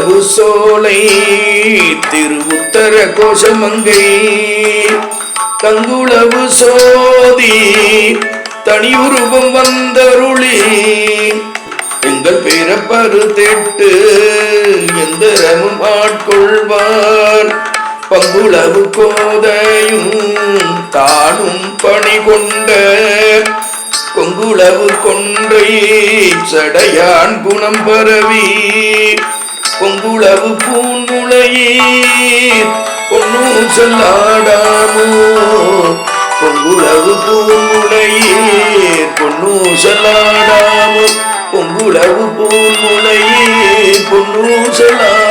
கங்குளவு சோலை திருவுத்தர கோஷமங்கை. தங்குளவு சோதி தனி உருவம் வந்தருளி. எங்கள் பிறப்பரு தெட்டு எந்திரமும் ஆட்கொள்வார். பங்குளவு கோதையும் தானும் பணி கொண்ட கொங்குளவு கொன்றை சடையான் குணம் பரவி. பொங்குளவு பூங்குளையீர் பொன்னு சொல்லாடாமோ? பொங்குளவு பூங்குளையீர் பொன்னு சொல்லாடாமோ? பொங்குளவு பூங்குளையீர் பொன்னு சொல்லாடாமோ?